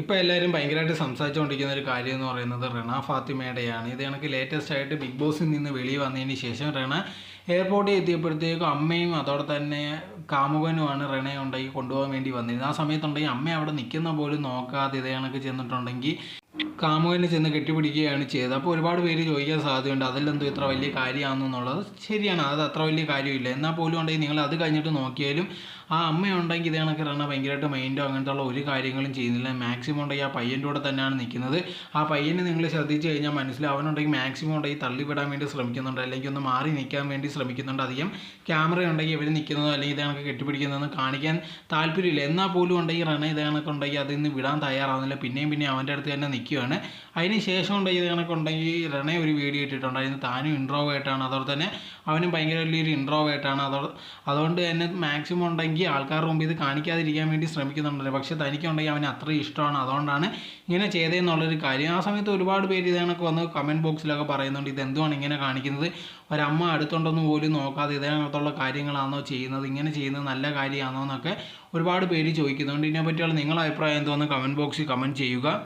ഇപ്പോൾ എല്ലാവരും ഭയങ്കരമായിട്ട് സംസാരിച്ചുകൊണ്ടിരിക്കുന്ന ഒരു കാര്യം എന്ന് പറയുന്നത് റണ ഫാത്തിമയുടെയാണ്. ഇത് കണക്ക് ലേറ്റസ്റ്റ് ആയിട്ട് ബിഗ് ബോസിൽ നിന്ന് വെളിയിൽ വന്നതിന് ശേഷം റണ എയർപോർട്ടിൽ എത്തിയപ്പോഴത്തേക്കും അമ്മയും അതോടെ തന്നെ കാമുകനുമാണ് റണയെ ഉണ്ടാക്കി കൊണ്ടുപോകാൻ വേണ്ടി വന്നിരുന്നത്. ആ സമയത്തുണ്ടെങ്കിൽ അമ്മ അവിടെ നിൽക്കുന്ന പോലും നോക്കാതെ ഇതേ കണക്ക് ചെന്നിട്ടുണ്ടെങ്കിൽ കാമുകനെ ചെന്ന് കെട്ടിപ്പിടിക്കുകയാണ് ചെയ്തത്. അപ്പോൾ ഒരുപാട് പേര് ചോദിക്കാൻ സാധ്യതയുണ്ട്. അതിലെന്തോ ഇത്ര വലിയ കാര്യമാണെന്നുള്ളത്. ശരിയാണ്. അത് അത്ര വലിയ കാര്യമില്ല. എന്നാൽ പോലും ഉണ്ടെങ്കിൽ നിങ്ങൾ അത് കഴിഞ്ഞിട്ട് നോക്കിയാലും ആ അമ്മയുണ്ടെങ്കിൽ ഇതേ കണക്ക് ഭയങ്കരമായിട്ട് മൈൻഡോ അങ്ങനത്തെ ഉള്ള ഒരു കാര്യങ്ങളും ചെയ്യുന്നില്ല. മാക്സിമം ഉണ്ടെങ്കിൽ ആ പയ്യന്റെ കൂടെ തന്നെയാണ് നിൽക്കുന്നത്. ആ പയ്യനെ നിങ്ങൾ ശ്രദ്ധിച്ചു കഴിഞ്ഞാൽ മനസ്സിലാവും. അവനുണ്ടെങ്കിൽ മാക്സിമം ഉണ്ടെങ്കിൽ തള്ളിവിടാൻ വേണ്ടി ശ്രമിക്കുന്നുണ്ട്. അല്ലെങ്കിൽ ഒന്ന് മാറി നിൽക്കാൻ വേണ്ടി ശ്രമിക്കുന്നുണ്ട്. അധികം ക്യാമറ ഉണ്ടെങ്കിൽ ഇവർ നിൽക്കുന്നതോ അല്ലെങ്കിൽ ഇതേ കെട്ടിപ്പിടിക്കുന്നതെന്ന് കാണിക്കാൻ താല്പര്യമില്ല. എന്നാൽ പോലും ഉണ്ടെങ്കിൽ റണ ഇതേ ഉണ്ടെങ്കിൽ അതിൽ നിന്ന് വിടാൻ തയ്യാറാവുന്നില്ല. പിന്നെയും പിന്നെയും അവന്റെ അടുത്ത് തന്നെ നിൽക്കുകയാണ്. അതിന് ശേഷം കൊണ്ട് ഇത് കണക്കുണ്ടെങ്കിൽ റണ ഒരു വീഡിയോ ഇട്ടിട്ടുണ്ടായിരുന്നു താനും ഇൻട്രോവേർട്ടാണ് അതുപോലെ തന്നെ അവനും ഭയങ്കര വലിയൊരു ഇൻട്രോവേർട്ടാണ് അതോ അതുകൊണ്ട് തന്നെ മാക്സിമം ഉണ്ടെങ്കിൽ ആൾക്കാരുടെ മുമ്പ് ഇത് കാണിക്കാതിരിക്കാൻ വേണ്ടി ശ്രമിക്കുന്നുണ്ടല്ലോ. പക്ഷേ തനിക്കുണ്ടെങ്കിൽ അവന് അത്രയും ഇഷ്ടമാണ്. അതുകൊണ്ടാണ് ഇങ്ങനെ ചെയ്തതെന്നുള്ളൊരു കാര്യം. ആ സമയത്ത് ഒരുപാട് പേര് ഇത് കണക്ക് വന്ന് കമന്റ് ബോക്സിലൊക്കെ പറയുന്നുണ്ട്. ഇത് എന്തുവാണ് ഇങ്ങനെ കാണിക്കുന്നത്? ഒരമ്മ അടുത്തുണ്ടെന്ന് പോലും നോക്കാതെ ഇതേകണത്തുള്ള കാര്യങ്ങളാണോ ചെയ്യുന്നത്? ഇങ്ങനെ ചെയ്യുന്നത് നല്ല കാര്യമാണോ എന്നൊക്കെ ഒരുപാട് പേര് ചോദിക്കുന്നുണ്ട്. ഇതിനെപ്പറ്റിയുള്ള നിങ്ങളുടെ അഭിപ്രായം എന്തോന്ന് കമന്റ് ബോക്സിൽ കമന്റ് ചെയ്യുക.